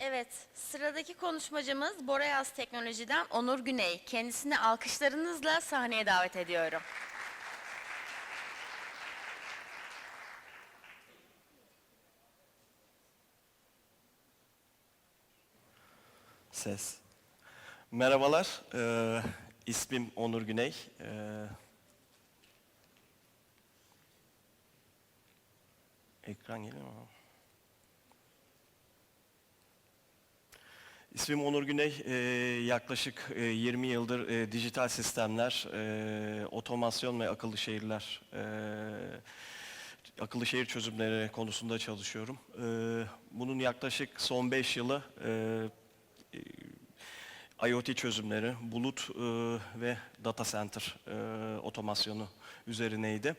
Evet, sıradaki konuşmacımız Boreas Teknoloji'den Onur Güney. Kendisini alkışlarınızla sahneye davet ediyorum. Ses. Merhabalar, ee, ismim Onur Güney. Ee, ekran geliyor mu? İsmim Onur Güney. Ee, yaklaşık e, 20 yıldır e, dijital sistemler, e, otomasyon ve akıllı şehirler, e, akıllı şehir çözümleri konusunda çalışıyorum. Ee, bunun yaklaşık son 5 yılı e, IoT çözümleri, bulut e, ve data center e, otomasyonu üzerineydi.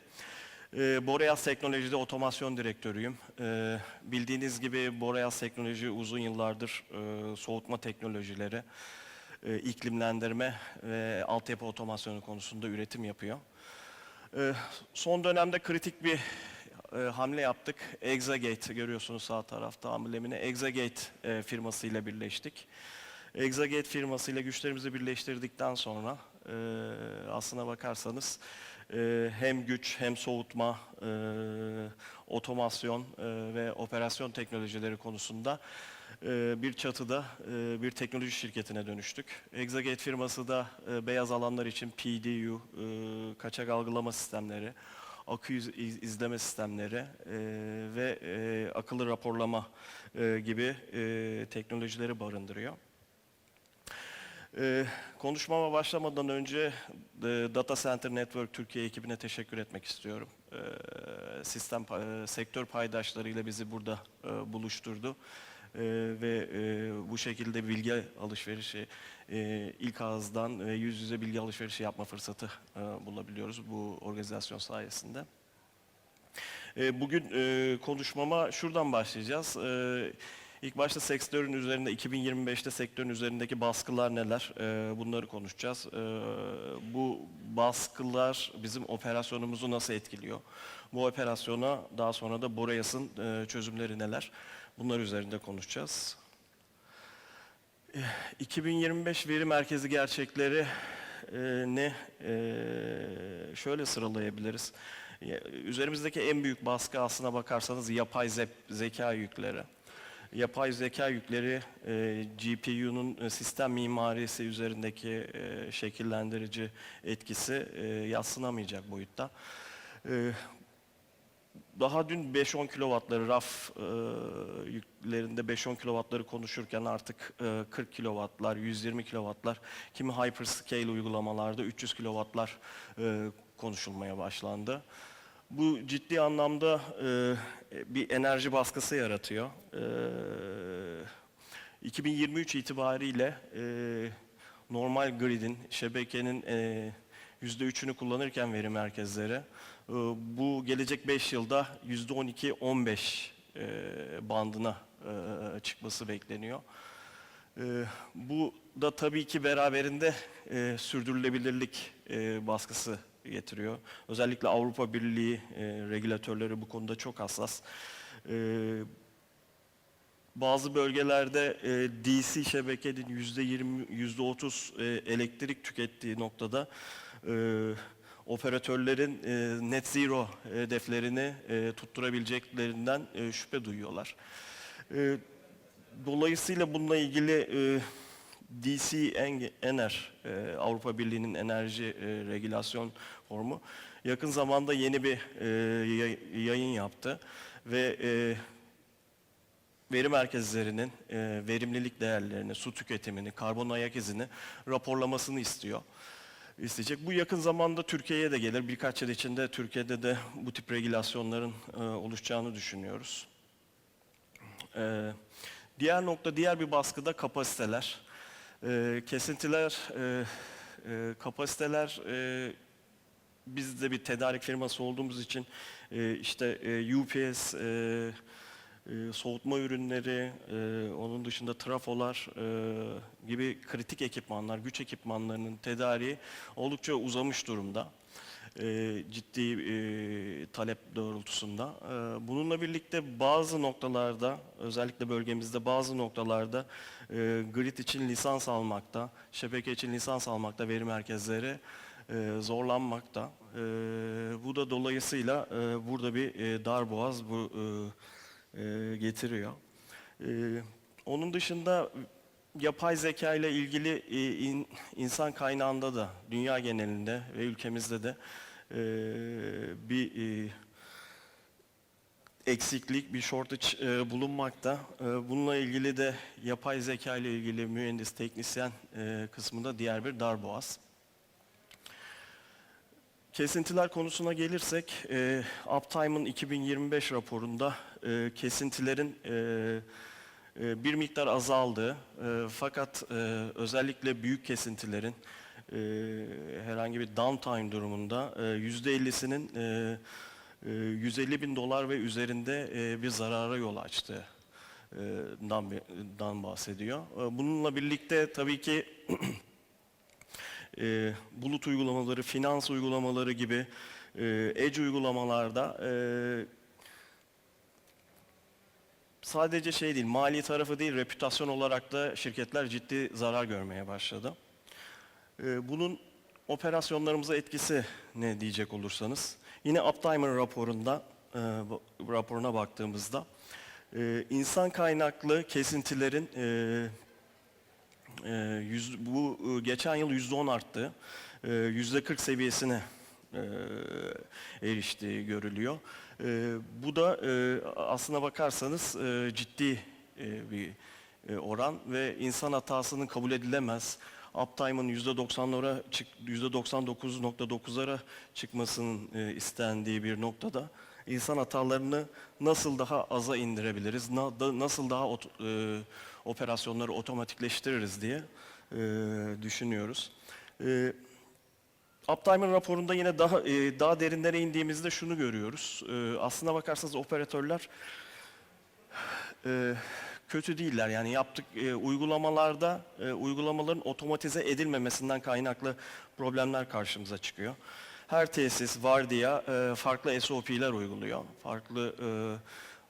E, Boreas Teknoloji'de otomasyon direktörüyüm. E, bildiğiniz gibi Boreas Teknoloji uzun yıllardır e, soğutma teknolojileri, e, iklimlendirme ve altyapı otomasyonu konusunda üretim yapıyor. E, son dönemde kritik bir e, hamle yaptık. Exagate görüyorsunuz sağ tarafta amblemini. Exagate firmasıyla birleştik. Exagate firmasıyla güçlerimizi birleştirdikten sonra aslına bakarsanız e, hem güç hem soğutma, e, otomasyon e, ve operasyon teknolojileri konusunda e, bir çatıda e, bir teknoloji şirketine dönüştük. Exagate firması da e, beyaz alanlar için PDU, e, kaçak algılama sistemleri, akü iz- iz- izleme sistemleri e, ve e, akıllı raporlama e, gibi e, teknolojileri barındırıyor. Ee, konuşmama başlamadan önce e, Data Center Network Türkiye ekibine teşekkür etmek istiyorum. Ee, sistem e, sektör paydaşlarıyla bizi burada e, buluşturdu. Ee, ve e, bu şekilde bilgi alışverişi e, ilk ağızdan ve yüz yüze bilgi alışverişi yapma fırsatı e, bulabiliyoruz bu organizasyon sayesinde. E, Bugün e, konuşmama şuradan başlayacağız. E, İlk başta sektörün üzerinde 2025'te sektörün üzerindeki baskılar neler? E, Bunları konuşacağız. E, Bu baskılar bizim operasyonumuzu nasıl etkiliyor? Bu operasyona daha sonra da Boreas'ın e, çözümleri neler? Bunlar üzerinde konuşacağız. Eh, 2025 veri merkezi gerçekleri e, ne şöyle sıralayabiliriz. Ya, Üzerimizdeki en büyük baskı aslına bakarsanız yapay ze- zeka yükleri. Yapay zeka yükleri e, GPU'nun e, sistem mimarisi üzerindeki e, şekillendirici etkisi e, yadsınamayacak boyutta. E, daha dün 5-10 kilowattları raf e, yüklerinde 5-10 kilowattları konuşurken artık e, 40 kilowattlar, 120 kilowattlar, kimi hyperscale uygulamalarda 300 kilowattlar e, konuşulmaya başlandı. Bu ciddi anlamda e, bir enerji baskısı yaratıyor. E, 2023 itibariyle e, normal gridin, şebekenin e, %3'ünü kullanırken veri merkezleri e, bu gelecek 5 yılda %12-15 e, bandına e, çıkması bekleniyor. E, Bu da tabii ki beraberinde e, sürdürülebilirlik e, baskısı getiriyor. Özellikle Avrupa Birliği e, regülatörleri bu konuda çok hassas. E, bazı bölgelerde e, DC şebekenin yüzde 20, yüzde 30 e, elektrik tükettiği noktada e, operatörlerin e, net zero hedeflerini e, tutturabileceklerinden e, şüphe duyuyorlar. E, dolayısıyla bununla ilgili e, DC En- Ener, e, Avrupa Birliği'nin enerji e, regülasyon formu yakın zamanda yeni bir e, yay- yayın yaptı ve e, veri merkezlerinin verimlilik değerlerini, su tüketimini, karbon ayak izini raporlamasını istiyor. isteyecek. Bu yakın zamanda Türkiye'ye de gelir. Birkaç yıl içinde Türkiye'de de bu tip regülasyonların oluşacağını düşünüyoruz. Diğer nokta, diğer bir baskı da kapasiteler. E, kesintiler, e, e, kapasiteler e, biz de bir tedarik firması olduğumuz için e, işte e, UPS, e, e, soğutma ürünleri, e, onun dışında trafolar e, gibi kritik ekipmanlar, güç ekipmanlarının tedariği oldukça uzamış durumda. E, ciddi e, talep doğrultusunda. E, bununla birlikte bazı noktalarda, özellikle bölgemizde bazı noktalarda e, grid için lisans almakta, şebeke için lisans almakta veri merkezleri e, zorlanmakta. E, bu da dolayısıyla e, burada bir e, darboğaz bu e, e, getiriyor. E, onun dışında yapay zeka ile ilgili e, in- insan kaynağında da dünya genelinde ve ülkemizde de e, bir e, eksiklik, bir shortage e, bulunmakta. E, bununla ilgili de yapay zeka ile ilgili mühendis, teknisyen e, kısmında diğer bir darboğaz. Kesintiler konusuna gelirsek, e, Uptime'ın 2025 raporunda e, kesintilerin e, e, bir miktar azaldığı, e, fakat e, özellikle büyük kesintilerin e, herhangi bir downtime durumunda e, %50'sinin e, e, 150 bin dolar ve üzerinde e, bir zarara yol açtığı e, dan, bahsediyor. E, Bununla birlikte tabii ki e, bulut uygulamaları, finans uygulamaları gibi e, edge uygulamalarda e, sadece şey değil, mali tarafı değil, reputasyon olarak da şirketler ciddi zarar görmeye başladı. E, bunun operasyonlarımıza etkisi ne diyecek olursanız, yine Uptimer raporunda e, raporuna baktığımızda e, insan kaynaklı kesintilerin e, ee, bu geçen yıl yüzde on arttı. Ee, Yüzde 40 seviyesine e, eriştiği görülüyor. Ee, bu da aslına bakarsanız ciddi bir oran ve insan hatasının kabul edilemez. Uptime'ın %90'lara çık %99.9'lara çıkmasının e, istendiği bir noktada insan hatalarını nasıl daha aza indirebiliriz, nasıl daha ot- e, operasyonları otomatikleştiririz diye e, düşünüyoruz. E, Uptime'ın raporunda yine daha e, daha derinlere indiğimizde şunu görüyoruz. E, aslına bakarsanız operatörler e, kötü değiller. Yani yaptık e, uygulamalarda e, uygulamaların otomatize edilmemesinden kaynaklı problemler karşımıza çıkıyor. Her tesis vardiya e, farklı SOP'ler uyguluyor. Farklı e,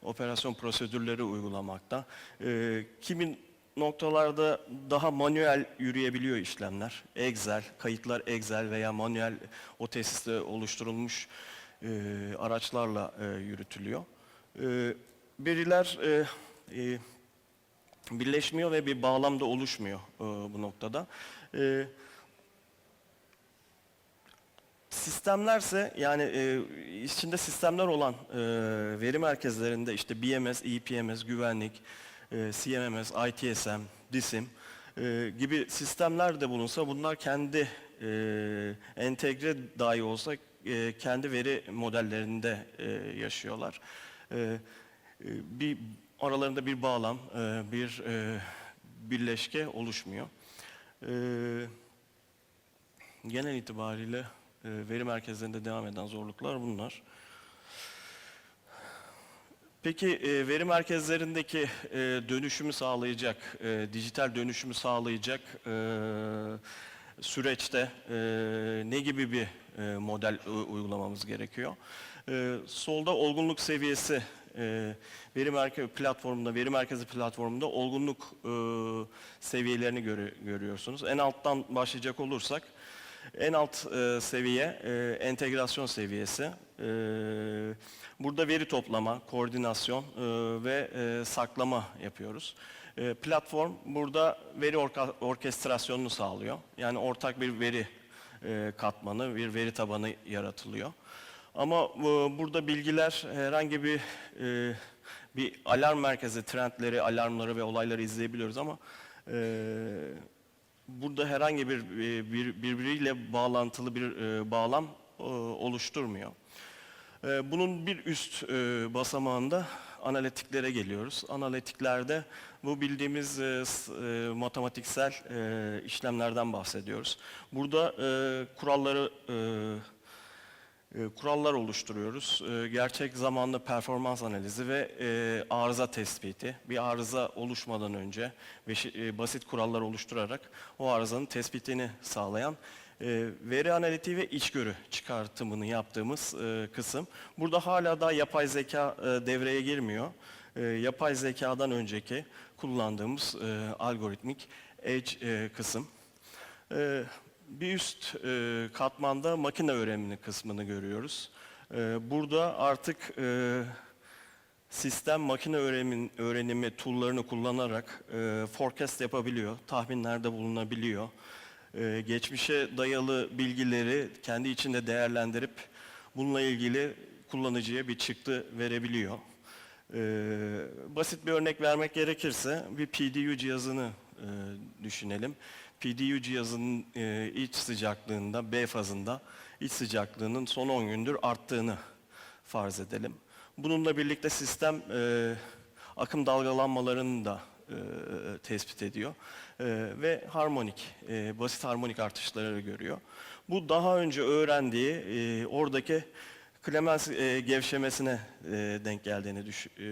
operasyon prosedürleri uygulamakta. E, kimin noktalarda daha manuel yürüyebiliyor işlemler. Excel, kayıtlar Excel veya manuel o tesiste oluşturulmuş e, araçlarla e, yürütülüyor. E, veriler e, e, birleşmiyor ve bir bağlamda oluşmuyor e, bu noktada. E, Sistemlerse yani e, içinde sistemler olan e, veri merkezlerinde işte BMS, EPMS, güvenlik, e, CMMS, ITSM, DISIM e, gibi sistemler de bulunsa bunlar kendi e, entegre dahi olsa e, kendi veri modellerinde e, yaşıyorlar. E, e, bir aralarında bir bağlam, e, bir e, birleşke oluşmuyor. E, genel itibariyle veri merkezlerinde devam eden zorluklar bunlar. Peki veri merkezlerindeki dönüşümü sağlayacak, dijital dönüşümü sağlayacak süreçte ne gibi bir model uygulamamız gerekiyor? Solda olgunluk seviyesi e, veri merkezi platformunda, veri merkezi platformunda olgunluk e, seviyelerini görü- görüyorsunuz. En alttan başlayacak olursak en alt e, seviye e, entegrasyon seviyesi. Burada veri toplama, koordinasyon ve saklama yapıyoruz. Platform burada veri orkestrasyonunu sağlıyor. Yani ortak bir veri katmanı, bir veri tabanı yaratılıyor. Ama e, burada bilgiler herhangi bir e, bir alarm merkezi trendleri, alarmları ve olayları izleyebiliyoruz ama e, burada herhangi bir, e, bir birbiriyle bağlantılı bir e, bağlam e, oluşturmuyor. E, Bunun bir üst e, basamağında analitiklere geliyoruz. Analitiklerde bu bildiğimiz e, e, matematiksel e, işlemlerden bahsediyoruz. Burada e, kuralları e, kurallar oluşturuyoruz. E, gerçek zamanlı performans analizi ve e, arıza tespiti. Bir arıza oluşmadan önce e, basit kurallar oluşturarak o arızanın tespitini sağlayan e, veri analitiği ve içgörü çıkartımını yaptığımız e, kısım. Burada hala daha yapay zeka e, devreye girmiyor. E, yapay zekadan önceki kullandığımız e, algoritmik edge e, kısım. Bir üst e, katmanda makine öğrenimi kısmını görüyoruz. E, burada artık e, sistem makine öğrenimi, öğrenimi tool'larını kullanarak e, forecast yapabiliyor, tahminlerde bulunabiliyor. E, geçmişe dayalı bilgileri kendi içinde değerlendirip bununla ilgili kullanıcıya bir çıktı verebiliyor. E, basit bir örnek vermek gerekirse bir PDU cihazını e, düşünelim. PDU cihazının e, iç sıcaklığında, B fazında iç sıcaklığının son 10 gündür arttığını farz edelim. Bununla birlikte sistem e, akım dalgalanmalarını da e, tespit ediyor E, ve harmonik, e, basit harmonik artışları görüyor. Bu daha önce öğrendiği e, oradaki Clemens e, gevşemesine e, denk geldiğini düş, e,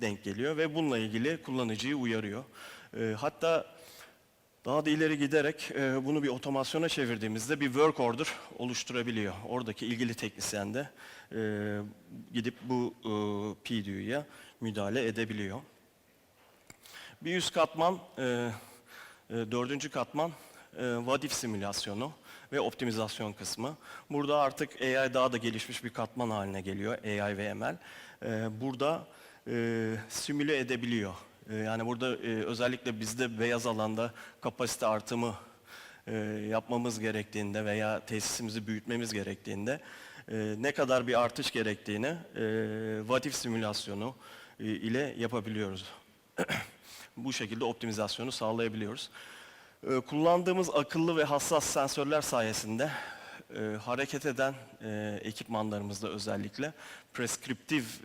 denk geliyor ve bununla ilgili kullanıcıyı uyarıyor. E, hatta daha da ileri giderek e, bunu bir otomasyona çevirdiğimizde bir work order oluşturabiliyor. Oradaki ilgili teknisyen de e, gidip bu e, PDU'ya müdahale edebiliyor. Bir üst katman, e, dördüncü katman e, vadif simülasyonu ve optimizasyon kısmı. Burada artık AI daha da gelişmiş bir katman haline geliyor, AI ve ML. Burada simüle edebiliyor. E, yani burada e, özellikle bizde beyaz alanda kapasite artımı e, yapmamız gerektiğinde veya tesisimizi büyütmemiz gerektiğinde e, ne kadar bir artış gerektiğini e, vadif simülasyonu ile yapabiliyoruz. Bu şekilde optimizasyonu sağlayabiliyoruz. Kullandığımız akıllı ve hassas sensörler sayesinde hareket eden e, ekipmanlarımızda özellikle preskriptif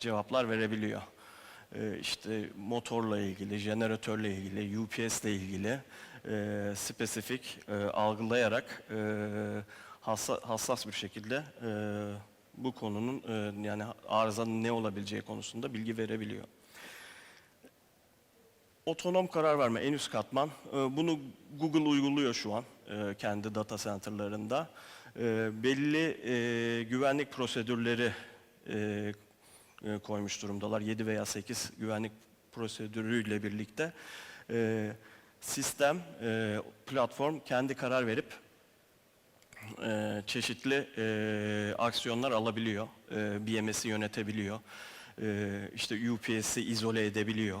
cevaplar verebiliyor. E, işte motorla ilgili, jeneratörle ilgili, UPS ile ilgili e, spesifik e, algılayarak e, hassa- hassas bir şekilde e, bu konunun e, yani arızanın ne olabileceği konusunda bilgi verebiliyor. Otonom karar verme en üst katman. E, Bunu Google uyguluyor şu an e, kendi data center'larında. E, Belli e, güvenlik prosedürleri e, e, koymuş durumdalar. 7 veya 8 güvenlik prosedürüyle birlikte e, sistem, e, platform kendi karar verip çeşitli aksiyonlar alabiliyor. BMS'i yönetebiliyor. İşte UPS'i izole edebiliyor.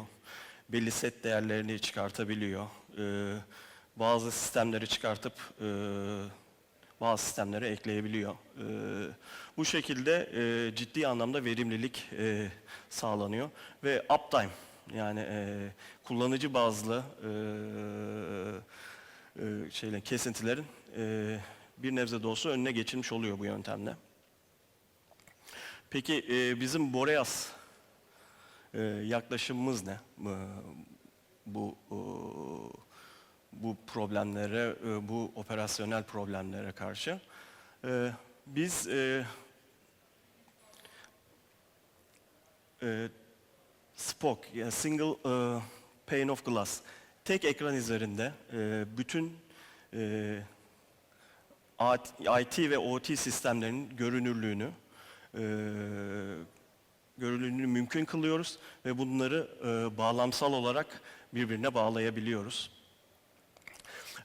Belli set değerlerini çıkartabiliyor. Bazı sistemleri çıkartıp bazı sistemlere ekleyebiliyor. Bu şekilde e, ciddi anlamda verimlilik e, sağlanıyor ve uptime yani e, kullanıcı bazlı e, e, şeyle kesintilerin e, bir nebze de olsa önüne geçilmiş oluyor bu yöntemle. Peki e, bizim Boreas e, yaklaşımımız ne? E, bu e, bu problemlere, e, bu operasyonel problemlere karşı. E, biz e, e, SPOC, yani Single e, Pane of Glass, tek ekran üzerinde e, bütün e, IT ve OT sistemlerinin görünürlüğünü e, görünürlüğünü mümkün kılıyoruz ve bunları e, bağlamsal olarak birbirine bağlayabiliyoruz.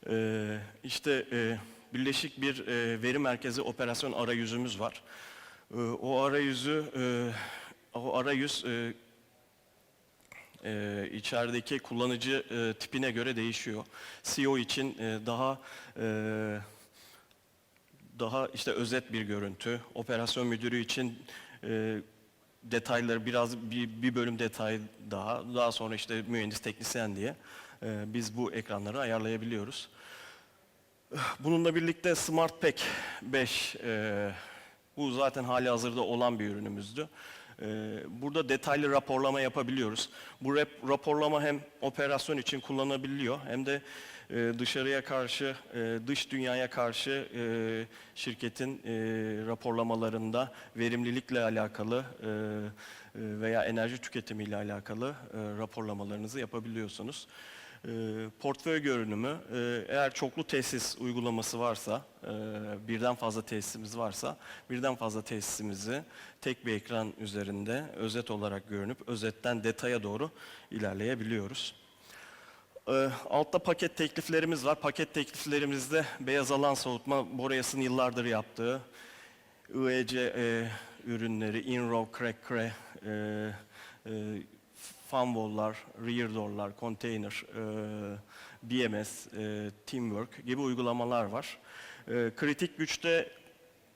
E, işte e, birleşik bir e, veri merkezi operasyon arayüzümüz var. E, o arayüzü, e, o arayüz e, e, içerideki kullanıcı e, tipine göre değişiyor. CEO için e, daha e, daha işte özet bir görüntü, operasyon müdürü için e, detayları biraz bir, bir bölüm detay daha, daha sonra işte mühendis teknisyen diye e, biz bu ekranları ayarlayabiliyoruz. Bununla birlikte Smart Pack 5, e, bu zaten hali hazırda olan bir ürünümüzdü. E, burada detaylı raporlama yapabiliyoruz. Bu rap, raporlama hem operasyon için kullanılabiliyor hem de e, dışarıya karşı, e, dış dünyaya karşı e, şirketin raporlamalarında verimlilikle alakalı veya enerji tüketimiyle alakalı raporlamalarınızı yapabiliyorsunuz. E, portföy görünümü, e, eğer çoklu tesis uygulaması varsa, e, birden fazla tesisimiz varsa, birden fazla tesisimizi tek bir ekran üzerinde özet olarak görünüp özetten detaya doğru ilerleyebiliyoruz. Ee, altta paket tekliflerimiz var. Paket tekliflerimizde beyaz alan soğutma, Boreas'ın yıllardır yaptığı IEC e, ürünleri, in-row crack cray, e, e, fan wall'lar, rear door'lar, container, e, BMS, e, teamwork gibi uygulamalar var. E, kritik güçte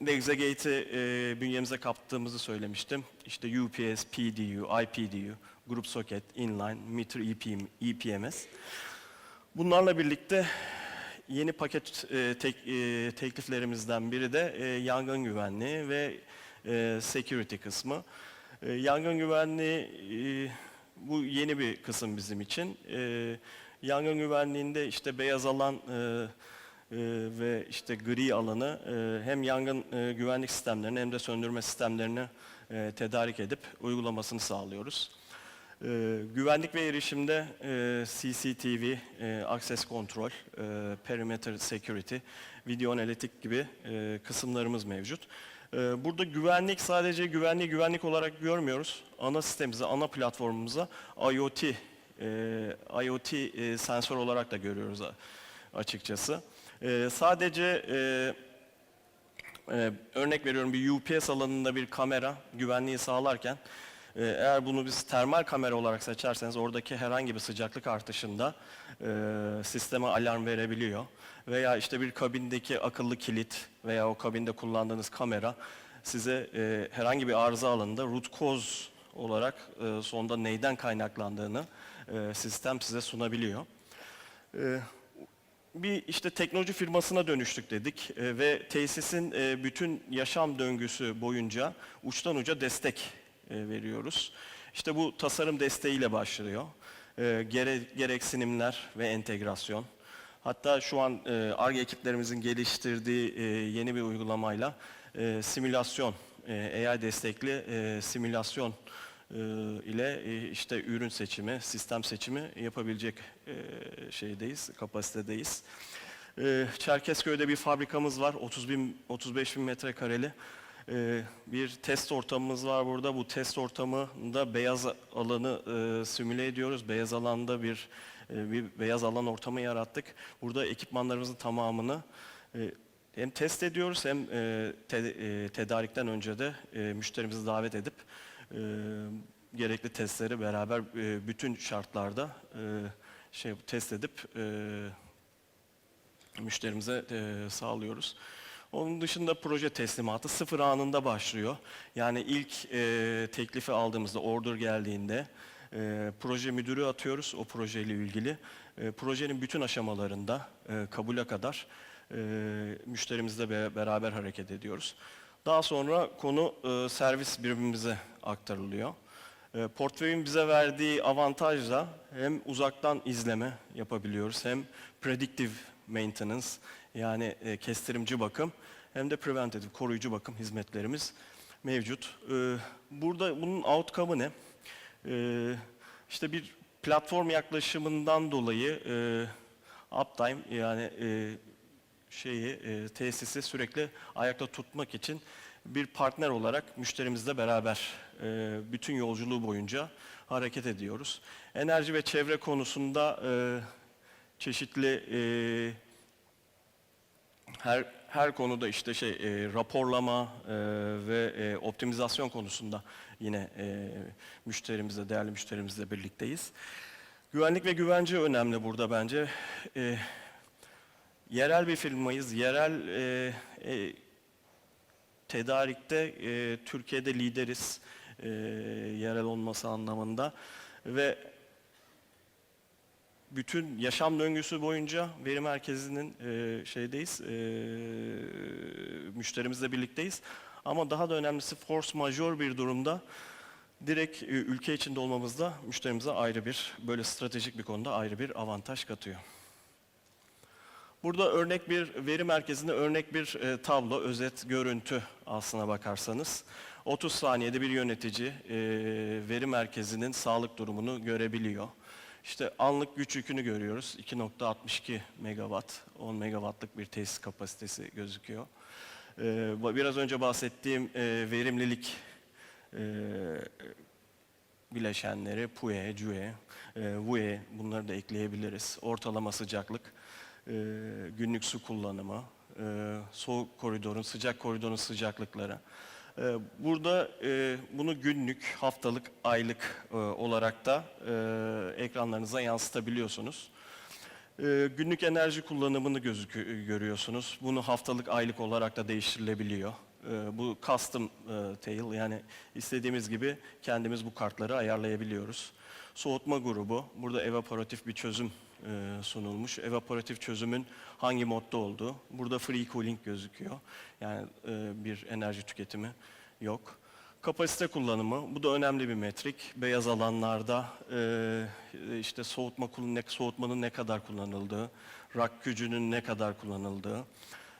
Exagate'i e, bünyemize kaptığımızı söylemiştim. İşte UPS, PDU, IPDU, Group Socket, Inline, Meter EPM, EPMS. Bunlarla birlikte yeni paket e, tek- e, tekliflerimizden biri de e, yangın güvenliği ve e, security kısmı. E, yangın güvenliği e, bu yeni bir kısım bizim için. E, yangın güvenliğinde işte beyaz alan e, e, ve işte gri alanı e, hem yangın e, güvenlik sistemlerini hem de söndürme sistemlerini e, tedarik edip uygulamasını sağlıyoruz. Ee, güvenlik ve erişimde e, CCTV, e, access control, e, perimeter security, video analitik gibi e, kısımlarımız mevcut. E, burada güvenlik sadece güvenliği güvenlik olarak görmüyoruz. Ana sistemimize, ana platformumuza IoT, e, IoT e, sensör olarak da görüyoruz açıkçası. E, sadece e, ee, örnek veriyorum bir UPS alanında bir kamera güvenliği sağlarken eğer bunu biz termal kamera olarak seçerseniz oradaki herhangi bir sıcaklık artışında e, sisteme alarm verebiliyor. Veya işte bir kabindeki akıllı kilit veya o kabinde kullandığınız kamera size e, herhangi bir arıza alanında root cause olarak e, sonunda neyden kaynaklandığını e, sistem size sunabiliyor. E, bir işte teknoloji firmasına dönüştük dedik e, ve tesisin e, bütün yaşam döngüsü boyunca uçtan uca destek veriyoruz. İşte bu tasarım desteğiyle başlıyor. E, gere, gereksinimler ve entegrasyon. Hatta şu an e, ARGE ekiplerimizin geliştirdiği e, yeni bir uygulamayla e, simülasyon, e, AI destekli e, simülasyon e, ile e, işte ürün seçimi, sistem seçimi yapabilecek e, şeydeyiz, kapasitedeyiz. E, Çerkezköy'de bir fabrikamız var, 30 bin, 35 bin metrekareli. E, bir test ortamımız var burada. Bu test ortamında beyaz alanı e, simüle ediyoruz. Beyaz alanda bir e, bir beyaz alan ortamı yarattık. Burada ekipmanlarımızın tamamını e, hem test ediyoruz hem e, te- tedarikten önce de müşterimizi davet edip gerekli testleri beraber bütün şartlarda şey test edip müşterimize sağlıyoruz. Onun dışında proje teslimatı sıfır anında başlıyor. Yani ilk e, teklifi aldığımızda, order geldiğinde e, proje müdürü atıyoruz o projeyle ilgili. E, projenin bütün aşamalarında e, kabule kadar e, müşterimizle be- beraber hareket ediyoruz. Daha sonra konu e, servis birimimize aktarılıyor. E, portföyün bize verdiği avantajla hem uzaktan izleme yapabiliyoruz hem predictive maintenance yani e, kestirimci bakım hem de preventive koruyucu bakım hizmetlerimiz mevcut. E, burada bunun outcome'ı ne? E, işte bir platform yaklaşımından dolayı e, uptime yani e, şeyi e, tesisi sürekli ayakta tutmak için bir partner olarak müşterimizle beraber e, bütün yolculuğu boyunca hareket ediyoruz. Enerji ve çevre konusunda e, çeşitli e, her her konuda işte şey e, raporlama e, ve e, optimizasyon konusunda yine e, müşterimizle değerli müşterimizle birlikteyiz. Güvenlik ve güvence önemli burada bence. E, yerel bir firmayız. Yerel e, e, tedarikte e, Türkiye'de lideriz. E, yerel olması anlamında ve bütün yaşam döngüsü boyunca veri merkezinin e, şeydeyiz, e, müşterimizle birlikteyiz. Ama daha da önemlisi force majeure bir durumda direkt e, ülke içinde olmamız da müşterimize ayrı bir, böyle stratejik bir konuda ayrı bir avantaj katıyor. Burada örnek bir veri merkezinde örnek bir e, tablo, özet görüntü aslına bakarsanız. 30 saniyede bir yönetici e, veri merkezinin sağlık durumunu görebiliyor. İşte anlık güç yükünü görüyoruz. 2.62 megawatt, 10 megawattlık bir tesis kapasitesi gözüküyor. Ee, biraz önce bahsettiğim e, verimlilik e, bileşenleri PUE, CUE, e, VUE bunları da ekleyebiliriz. Ortalama sıcaklık, e, günlük su kullanımı, e, soğuk koridorun, sıcak koridorun sıcaklıkları. E, Burada e, bunu günlük, haftalık, aylık e, olarak da e, ekranlarınıza yansıtabiliyorsunuz. E, Günlük enerji kullanımını görüyorsunuz. Bunu haftalık, aylık olarak da değiştirilebiliyor. E, Bu custom tail yani istediğimiz gibi kendimiz bu kartları ayarlayabiliyoruz. Soğutma grubu, burada evaporatif bir çözüm sunulmuş. Evaporatif çözümün hangi modda olduğu, burada free cooling gözüküyor. Yani e, bir enerji tüketimi yok. Kapasite kullanımı, bu da önemli bir metrik. Beyaz alanlarda e, işte soğutma soğutmanın ne kadar kullanıldığı, rak gücünün ne kadar kullanıldığı,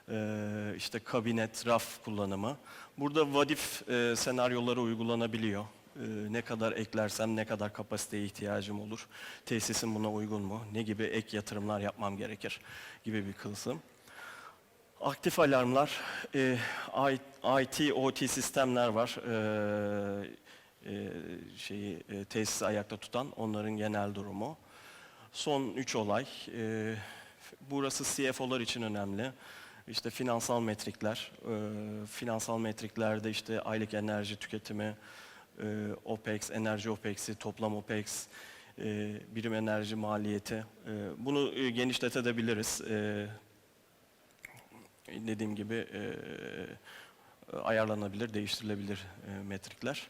e, işte kabinet, raf kullanımı. Burada vadif e, senaryoları uygulanabiliyor. E, ne kadar eklersem ne kadar kapasiteye ihtiyacım olur, tesisim buna uygun mu, ne gibi ek yatırımlar yapmam gerekir gibi bir kısım. Aktif alarmlar, e, IT, OT sistemler var. E, e, şeyi e, tesisi ayakta tutan onların genel durumu. Son üç olay. e, burası CFO'lar için önemli. İşte finansal metrikler. finansal metriklerde işte aylık enerji tüketimi, e, OPEX, enerji OPEX'i, toplam OPEX, e, birim enerji maliyeti. E, bunu e, genişletebiliriz. E, dediğim gibi e, ayarlanabilir, değiştirilebilir e, metrikler.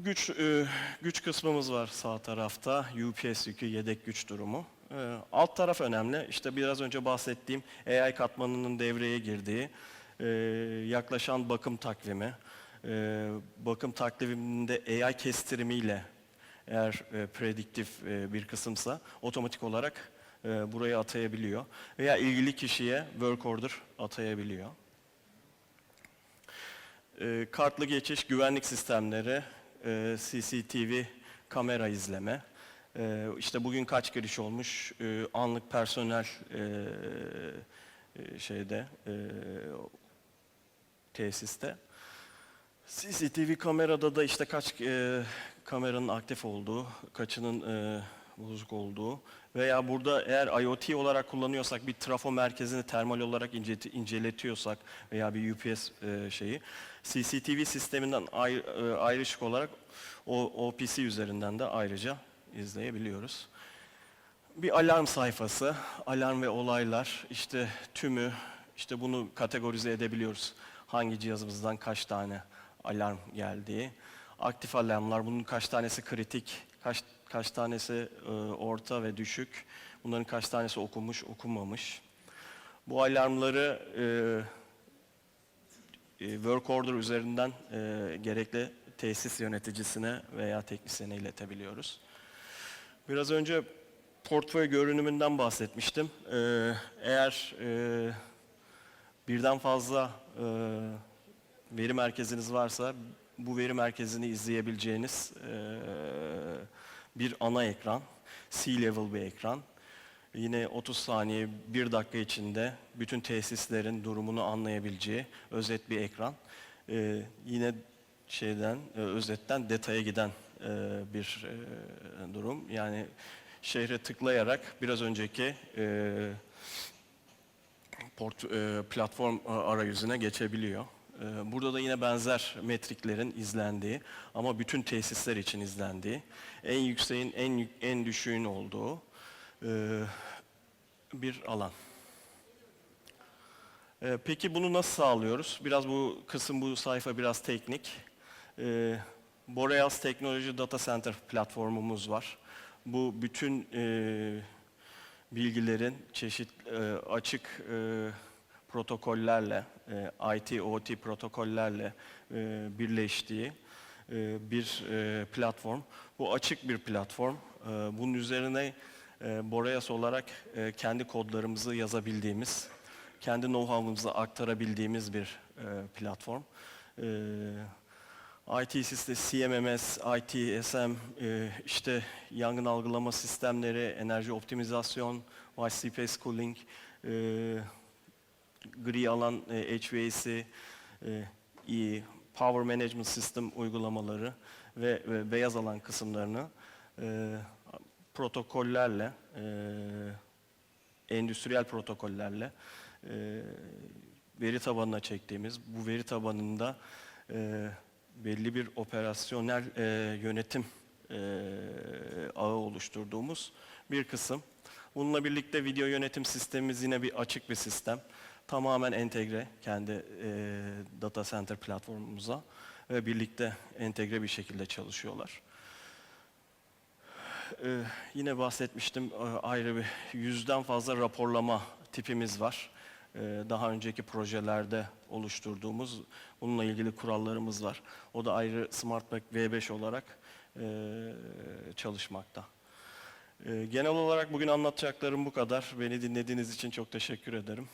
Güç e, güç kısmımız var sağ tarafta. UPS yükü, yedek güç durumu. E, alt taraf önemli. İşte biraz önce bahsettiğim AI katmanının devreye girdiği e, yaklaşan bakım takvimi. E, bakım takviminde AI kestirimiyle eğer e, prediktif e, bir kısımsa otomatik olarak e, buraya atayabiliyor. Veya ilgili kişiye work order atayabiliyor. E, kartlı geçiş, güvenlik sistemleri, e, CCTV kamera izleme. E, işte bugün kaç giriş olmuş, e, anlık personel e, e, şeyde e, tesiste. CCTV kamerada da işte kaç e, kameranın aktif olduğu, kaçının e, bozuk olduğu veya burada eğer IoT olarak kullanıyorsak bir trafo merkezini termal olarak ince- inceletiyorsak veya bir UPS e, şeyi CCTV sisteminden ayr- e, ayrışık olarak o OPC üzerinden de ayrıca izleyebiliyoruz. Bir alarm sayfası, alarm ve olaylar, işte tümü, işte bunu kategorize edebiliyoruz. Hangi cihazımızdan kaç tane alarm geldiği. Aktif alarmlar, bunun kaç tanesi kritik, kaç, kaç tanesi e, orta ve düşük, bunların kaç tanesi okunmuş, okunmamış. Bu alarmları e, e, work order üzerinden e, gerekli tesis yöneticisine veya teknisyene iletebiliyoruz. Biraz önce portföy görünümünden bahsetmiştim. Ee, eğer e, birden fazla e, veri merkeziniz varsa bu veri merkezini izleyebileceğiniz bir ana ekran, C-level bir ekran. Yine 30 saniye, 1 dakika içinde bütün tesislerin durumunu anlayabileceği özet bir ekran. Yine şeyden, özetten detaya giden bir durum. Yani şehre tıklayarak biraz önceki port, platform arayüzüne geçebiliyor. E, burada da yine benzer metriklerin izlendiği ama bütün tesisler için izlendiği, en yükseğin en en düşüğün olduğu e, bir alan. E, peki bunu nasıl sağlıyoruz? Biraz bu kısım, bu sayfa biraz teknik. E, Boreas Teknoloji Data Center platformumuz var. Bu bütün bilgilerin çeşit açık protokollerle, e, IT, OT protokollerle e, birleştiği e, bir platform. Bu açık bir platform. Bunun üzerine Boreas olarak kendi kodlarımızı yazabildiğimiz, kendi know-how'ımızı aktarabildiğimiz bir platform. IT sistemi, CMMS, ITSM, işte yangın algılama sistemleri, enerji optimizasyon, Cooling, e, gri alan e, HVAC, e, Power Management System uygulamaları ve, ve beyaz alan kısımlarını e, protokollerle, e, endüstriyel protokollerle e, veri tabanına çektiğimiz, bu veri tabanında e, belli bir operasyonel e, yönetim e, ağı oluşturduğumuz bir kısım. Bununla birlikte video yönetim sistemimiz yine bir açık bir sistem. Tamamen entegre kendi e, data center platformumuza ve birlikte entegre bir şekilde çalışıyorlar. Ee, yine bahsetmiştim e, ayrı bir yüzden fazla raporlama tipimiz var. Ee, daha önceki projelerde oluşturduğumuz bununla ilgili kurallarımız var. O da ayrı SmartBack V5 olarak e, çalışmakta. Genel olarak bugün anlatacaklarım bu kadar. Beni dinlediğiniz için çok teşekkür ederim.